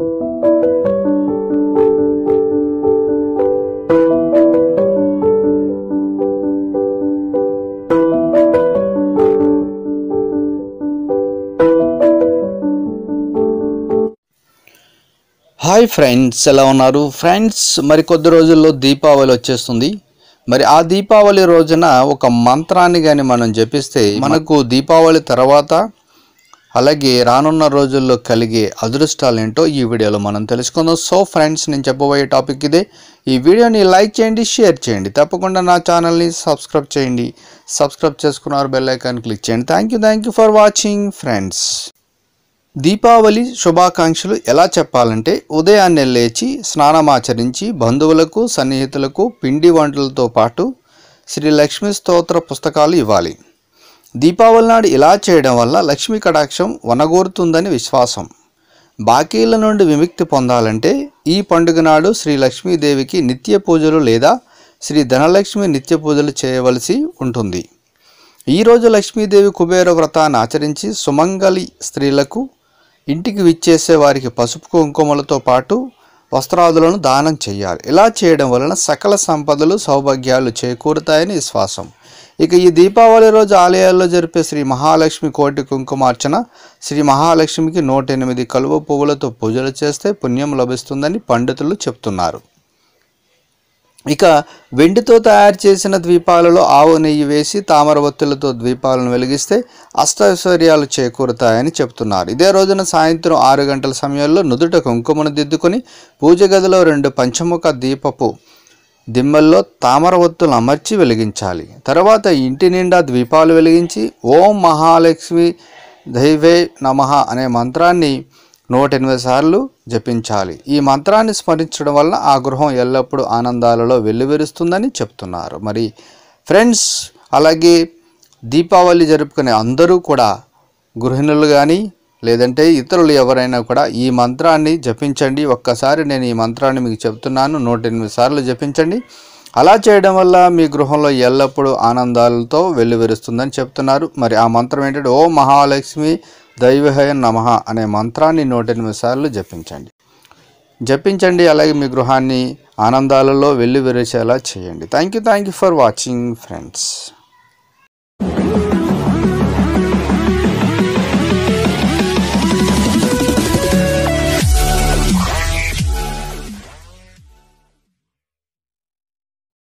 Hi friends ఎలా ఉన్నారు? Friends మరి కొద్ది రోజుల్లో దీపావళి వచ్చేస్తుంది. మరి ఆ దీపావళి రోజున ఒక మంత్రాన్ని కానీ మనం జపిస్తే మనకు దీపావళి తర్వాత అలాగే రానున్న రోజుల్లో కలిగే అదృష్టాలు ఏంటో ఈ వీడియోలో మనం తెలుసుకుందాం. సో ఫ్రెండ్స్ నేను చెప్పబోయే టాపిక్ ఇదే. ఈ వీడియోని లైక్ చేయండి షేర్ చేయండి. తప్పకుండా నా ఛానల్ని సబ్స్క్రైబ్ చేయండి. సబ్స్క్రైబ్ చేసుకున్నారు బెల్ ఐకాన్ క్లిక్ చేయండి. Thank you thank you for watching friends. Deepavali శుభాకాంక్షలు ఎలా చెప్పాలంటే ఉదయాన్నే లేచి స్నానమాచరించి బంధువులకు సన్నిహితులకు పిండి వంటలతో పాటు శ్రీ లక్ష్మీ స్తోత్ర పుస్తకాలు ఇవ్వాలి. దీపావళి నాడు ఇలా చేయడం వల్ల లక్ష్మీ కటాక్షం వనగోరుతుందని విశ్వాసం. బాకీల నుండి విముక్తి పొందాలంటే ఈ పండుగ నాడు శ్రీ లక్ష్మీదేవికి నిత్య పూజలు లేదా శ్రీ ధనలక్ష్మి నిత్య పూజలు చేయవలసి ఉంటుంది. ఈరోజు లక్ష్మీదేవి కుబేర వ్రతాన్ని ఆచరించి సుమంగళి స్త్రీలకు ఇంటికి విచ్చేసే వారికి పసుపు కుంకుమలతో పాటు వస్త్రాదులను దానం చేయాలి. ఇలా చేయడం వలన సకల సంపదలు సౌభాగ్యాలు చేకూరుతాయని విశ్వాసం. ఇక ఈ దీపావళి రోజు ఆలయాల్లో జరిపే శ్రీ మహాలక్ష్మి కోటి కుంకుమార్చన శ్రీ మహాలక్ష్మికి నూట ఎనిమిది కలువ పువ్వులతో పూజలు చేస్తే పుణ్యం లభిస్తుందని పండితులు చెప్తున్నారు. ఇక వెండితో తయారు చేసిన ద్వీపాలలో ఆవు నెయ్యి వేసి తామర ఒత్తులతో ద్వీపాలను వెలిగిస్తే అష్టైశ్వర్యాలు చేకూరుతాయని చెప్తున్నారు. ఇదే రోజున సాయంత్రం ఆరు గంటల సమయంలో నుదుట కుంకుమను దిద్దుకొని పూజ గదిలో రెండు పంచముఖ దీపపు దిమ్మల్లో తామర ఒత్తులు అమర్చి వెలిగించాలి. తర్వాత ఇంటి నిండా ద్వీపాలు వెలిగించి ఓం మహాలక్ష్మి దైవే నమః అనే మంత్రాన్ని నూట ఎనిమిది సార్లు జపించాలి. ఈ మంత్రాన్ని స్మరించడం వల్ల ఆ గృహం ఎల్లప్పుడూ ఆనందాలలో వెల్లువెరుస్తుందని చెప్తున్నారు. మరి ఫ్రెండ్స్ అలాగే దీపావళి జరుపుకునే అందరూ కూడా గృహిణులు కానీ లేదంటే ఇతరులు ఎవరైనా కూడా ఈ మంత్రాన్ని జపించండి. ఒక్కసారి నేను ఈ మంత్రాన్ని మీకు చెప్తున్నాను. నూట ఎనిమిది సార్లు జపించండి. అలా చేయడం వల్ల మీ గృహంలో ఎల్లప్పుడూ ఆనందాలతో వెల్లువెరుస్తుందని చెప్తున్నారు. మరి ఆ మంత్రం ఏంటంటే ఓ మహాలక్ష్మి దైవహయ నమః అనే మంత్రాన్ని నూట ఎనిమిది సార్లు జపించండి. జపించండి. అలాగే మీ గృహాన్ని ఆనందాలలో వెల్లువెరిచేలా చేయండి. Thank you thank you for watching friends